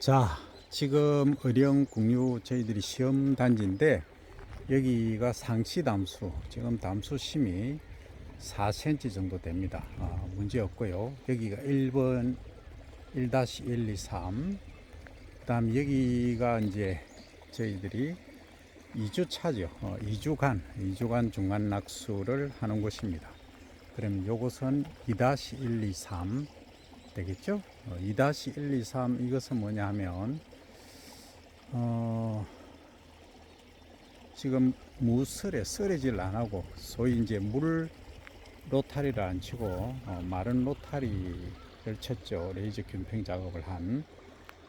자, 지금 의령 국유 저희들이 시험 단지인데 여기가 상시 담수, 지금 담수 심이 4cm 정도 됩니다. 아, 문제 없고요. 여기가 1번 1-123. 그다음 여기가 이제 저희들이 2주 차죠. 어, 2주간, 2주간 중간 낙수를 하는 곳입니다. 그럼 요것은 2-123 되겠죠? 어, 2-123 이것은 뭐냐 하면 어, 지금 무설에 썰어질 안 하고 소위 이제 물 로타리를 안 치고 어, 마른 로타리를 쳤죠. 레이저 균팽 작업을 한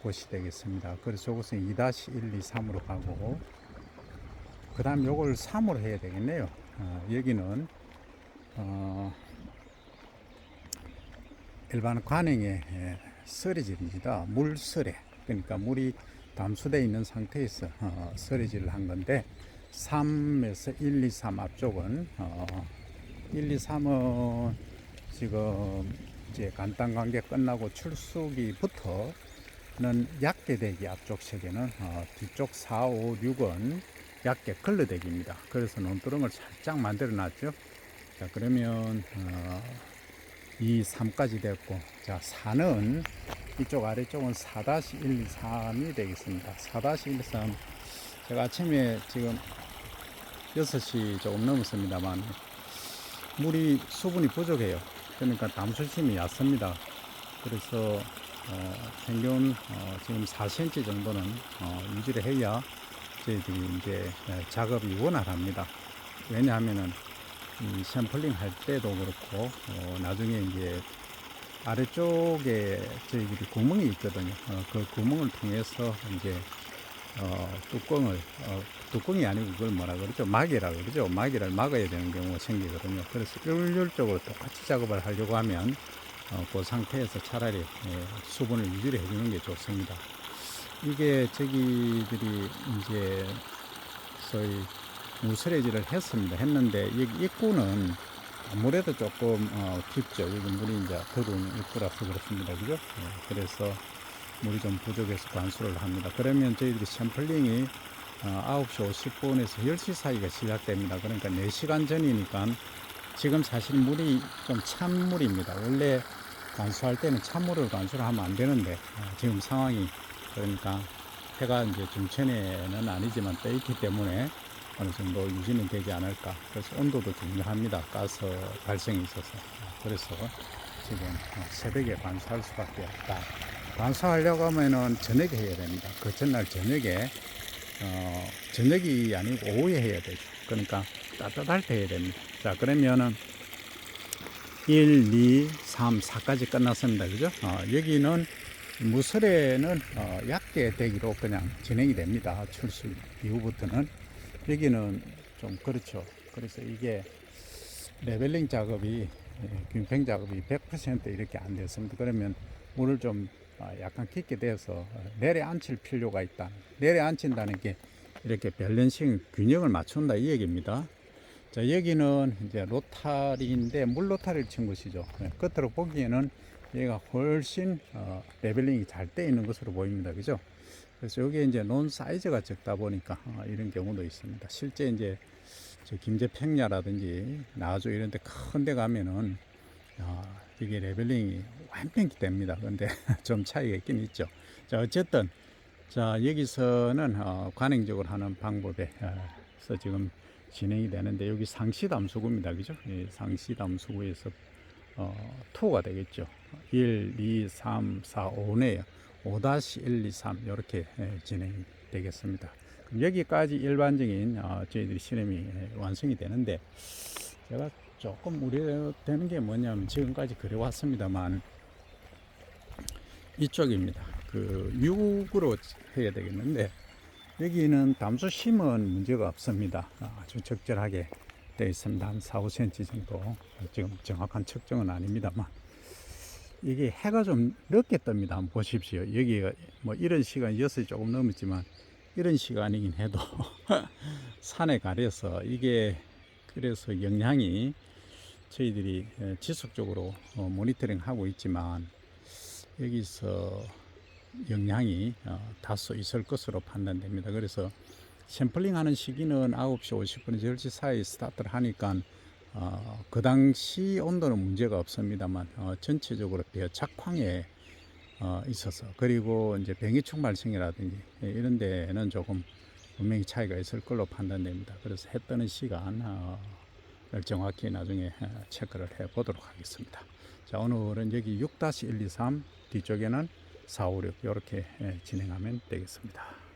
곳이 되겠습니다. 그래서 이것은 2-123으로 가고 그 다음 요걸 3으로 해야 되겠네요. 어, 여기는 어, 일반 관행의 예, 썰이질입니다. 물썰에 그러니까 물이 담수되어 있는 상태에서 어, 썰이질을 한 건데 3에서 1, 2, 3 앞쪽은 어, 1, 2, 3은 지금 이제 간단 관계 끝나고 출수기부터는 약계 대기 앞쪽 세계는 어, 뒤쪽 4, 5, 6은 약계 걸러대기입니다. 그래서 논두렁을 살짝 만들어 놨죠. 자 그러면 어, 이 3까지 됐고 자 4는 이쪽 아래쪽은 4-1, 3이 되겠습니다. 4-1, 3 제가 아침에 지금 6시 조금 넘었습니다만 물이 수분이 부족해요. 그러니까 담수심이 얕습니다. 그래서 어, 평균 어, 지금 4cm 정도는 어, 유지를 해야 저희들이 이제 에, 작업이 원활합니다. 왜냐하면은 이 샘플링 할 때도 그렇고 어, 나중에 이제 아래쪽에 저희들이 구멍이 있거든요. 어, 그 구멍을 통해서 이제 어, 뚜껑을 어, 뚜껑이 아니고 그걸 뭐라 그러죠? 막이라 그러죠. 막이를 막아야 되는 경우가 생기거든요. 그래서 일률적으로 똑같이 작업을 하려고 하면 어, 그 상태에서 차라리 예, 수분을 유지를 해주는 게 좋습니다. 이게 저기들이 이제 소위 무스레지를 했습니다. 했는데 여기 입구는 아무래도 조금 어, 깊죠. 여기 물이 이제 들어오는 입구라서 그렇습니다. 그죠? 예, 그래서 물이 좀 부족해서 관수를 합니다. 그러면 저희들이 샘플링이 어, 9시 50분에서 10시 사이가 시작됩니다. 그러니까 4시간 전이니까 지금 사실 물이 좀 찬 물입니다. 원래 관수할 때는 찬물을 관수를 하면 안 되는데 어, 지금 상황이 그러니까 해가 이제 중천에는 아니지만 떠 있기 때문에 어느 정도 유지는 되지 않을까. 그래서 온도도 중요합니다. 가스 발생이 있어서. 그래서 지금 어, 새벽에 관수할 수밖에 없다. 관수하려고 하면은 저녁에 해야 됩니다. 그 전날 저녁에, 어, 저녁이 아니고 오후에 해야 되죠. 그러니까 따뜻할 때 해야 됩니다. 자, 그러면은 1, 2, 3, 4까지 끝났습니다. 그죠? 어, 여기는 무설에는 어, 약계 대기로 그냥 진행이 됩니다. 출수 이후부터는. 여기는 좀 그렇죠. 그래서 이게 레벨링 작업이 예, 균팽 작업이 100% 이렇게 안 됐습니다. 그러면 물을 좀 아, 약간 깊게 돼서 내려앉힐 필요가 있다. 내려앉힌다는 게 이렇게 밸런싱 균형을 맞춘다 이 얘기입니다. 자 여기는 이제 로타리인데 물 로타리를 친 것이죠. 예, 끝으로 보기에는 얘가 훨씬 어, 레벨링이 잘 돼 있는 것으로 보입니다. 그죠? 그래서 여기에 이제 논 사이즈가 적다 보니까 어, 이런 경우도 있습니다. 실제 이제 저 김제평야라든지 나주 이런 데 큰 데 가면은 아, 이게 레벨링이 완벽히 됩니다. 근데 좀 차이가 있긴 있죠. 자, 어쨌든 자, 여기서는 어, 관행적으로 하는 방법에서 지금 진행이 되는데 여기 상시 담수구입니다. 그죠? 이 상시 담수구에서 어, 2가 되겠죠. 1, 2, 3, 4, 5네요. 5-1, 2, 3 이렇게 예, 진행이 되겠습니다. 여기까지 일반적인 어, 저희들이 실험이 예, 완성이 되는데 제가 조금 우려되는 게 뭐냐면 지금까지 그래왔습니다만 이쪽입니다. 그 6으로 해야 되겠는데 여기는 담수 심은 문제가 없습니다. 아주 적절하게 되어 있습니다. 한 4, 5cm 정도. 지금 정확한 측정은 아닙니다만 이게 해가 좀 늦게 뜹니다. 한번 보십시오. 여기가 뭐 이런 시간 6시 조금 넘었지만 이런 시간이긴 해도 산에 가려서 이게 그래서 영향이 저희들이 에, 지속적으로 어, 모니터링 하고 있지만 여기서 영향이 어, 다소 있을 것으로 판단됩니다. 그래서 샘플링 하는 시기는 9시 50분에서 10시 사이 스타트를 하니까 어, 그 당시 온도는 문제가 없습니다만 어, 전체적으로 벼 착황에 어, 있어서 그리고 이제 병해충 발생이라든지 예, 이런 데는 조금 분명히 차이가 있을 걸로 판단됩니다. 그래서 해 뜨는 시간 어, 를 정확히 나중에 어, 체크를 해 보도록 하겠습니다. 자 오늘은 여기 6-123 뒤쪽에는 456 이렇게 예, 진행하면 되겠습니다.